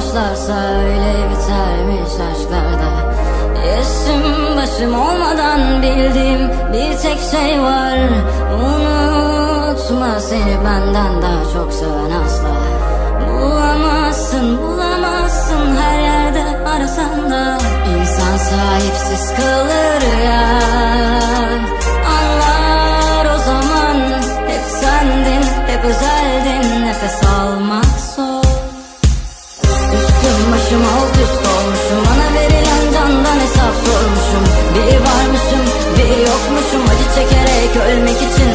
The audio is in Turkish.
başlarsa öyle bitermiş aşklarda Yesim başım olmadan bildiğim bir tek şey var. Unutma seni benden daha çok seven olmuşum alt üst olmuşum. Bana verilen candan hesap sormuşum. Bir varmışım bir yokmuşum. Acı çekerek ölmek için